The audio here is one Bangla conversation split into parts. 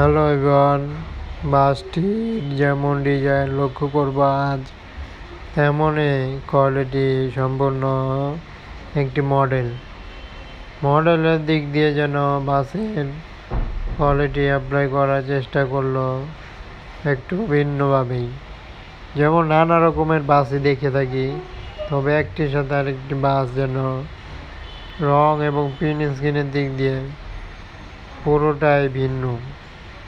হ্যালো এভরিওয়ান, বাসটি যেমন ডিজাইন লক্ষ্য করব আজ, তেমনই কোয়ালিটি সম্পূর্ণ একটি মডেল। মডেলের দিক দিয়ে যেন বাসের কোয়ালিটি অ্যাপ্লাই করার চেষ্টা করল একটু ভিন্নভাবেই। যেমন নানা রকমের বাসই দেখে থাকি, তবে একটির সাথে আরেকটি বাস যেন রং এবং প্রিন্ট স্ক্রিনের দিক দিয়ে পুরোটাই ভিন্ন।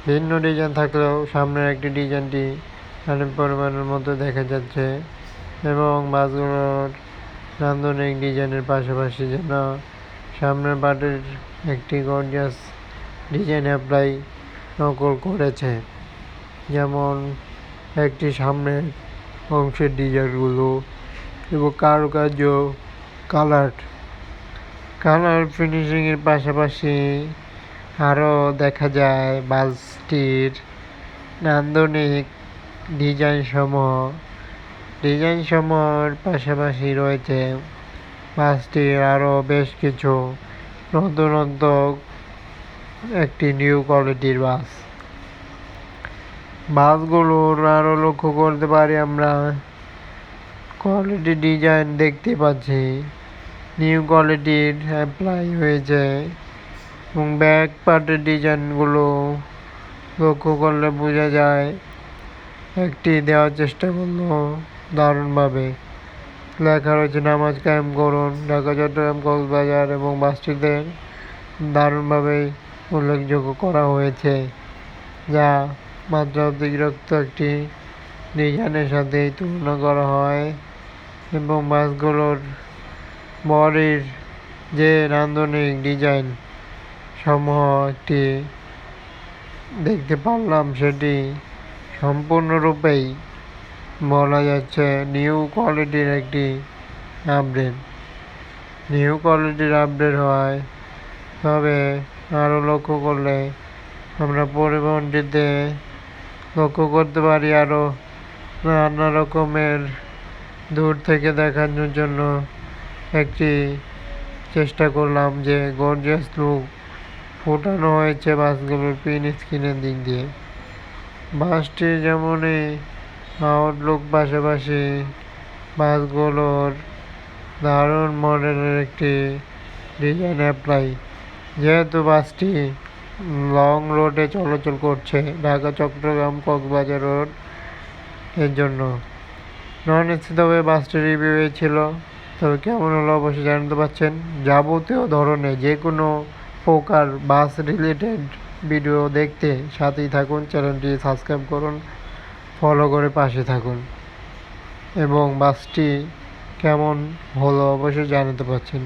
ভিন্ন ডিজাইন থাকলেও সামনের একটি ডিজাইনটি অনেক পরিমাণের মধ্যে দেখা যাচ্ছে এবং বাসগুলোর নান্দনিক ডিজাইনের পাশাপাশি যেন সামনের পার্টের একটি গর্জিয়াস ডিজাইন অ্যাপ্লাই নকল করেছে। যেমন একটি সামনের অংশের ডিজাইনগুলো এবং কারুকার্য কালার কালার ফিনিশিংয়ের পাশাপাশি আরও দেখা যায় বাসটির নান্দনিক ডিজাইন সমূহ ডিজাইন সমূহের পাশাপাশি রয়েছে বাসটির আরও বেশ কিছু নতুনত্ব একটি নিউ কোয়ালিটির বাস। বাসগুলোর আরও লক্ষ্য করতে পারি আমরা। কোয়ালিটি ডিজাইন দেখতে পাচ্ছি। নিউ কোয়ালিটির অ্যাপ্লাই হয়েছে। এবং ব্যাক পার্টের ডিজাইনগুলো লক্ষ্য করলে বোঝা যায়, একটি দেওয়ার চেষ্টা করল দারুণভাবে। লেখা রয়েছে, নামাজ কায়েম করুন। ঢাকা, চট্টগ্রাম, কক্সবাজার এবং বাসটিতে দারুণভাবে উল্লেখযোগ্য করা হয়েছে, যা মাত্রা অতিরিক্ত একটি ডিজাইনের সাথে তুলনা করা হয় এবং বাসগুলোর বডির যে নান্দনিক ডিজাইন সমূহ একটি দেখতে পারলাম সেটি সম্পূর্ণরূপেই বলা যাচ্ছে নিউ কোয়ালিটির একটি আপডেট নিউ কোয়ালিটির আপডেট হয়, তবে আরও লক্ষ্য করলে আমরা পরিবহনটিতে লক্ষ্য করতে পারি আরও নানা রকমের দূর থেকে দেখানোর জন্য একটি চেষ্টা করলাম যে গর্জিয়াস লুক ফোটানো হয়েছে বাসগুলোর পিন স্ক্রিনের দিক দিয়ে। বাসটির যেমনই আউটলুক পাশাপাশি বাসগুলোর দারুণ মডেলের একটি ডিজাইন অ্যাপ্লাই যেহেতু বাসটি লং রোডে চলাচল করছে, ঢাকা, চট্টগ্রাম, কক্সবাজার রোডের জন্য। নন এসি তবে বাসটি রিভিউ ছিল। তবে কেমন হলো অবশ্যই জানতে পারছেন। যাবতীয় ধরনের যে কোনো প্রকার বাস রিলেটেড ভিডিও দেখতে সাথেই থাকুন, চ্যানেলটি সাবস্ক্রাইব করুন ফলো করে পাশে থাকুন। এবং বাসটি কেমন হলো অবশ্যই জানাতে পারছেন।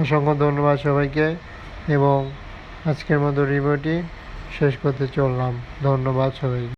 অসংখ্য ধন্যবাদ সবাইকে এবং আজকের মতো রিভিউটি শেষ করতে চললাম। ধন্যবাদ সবাই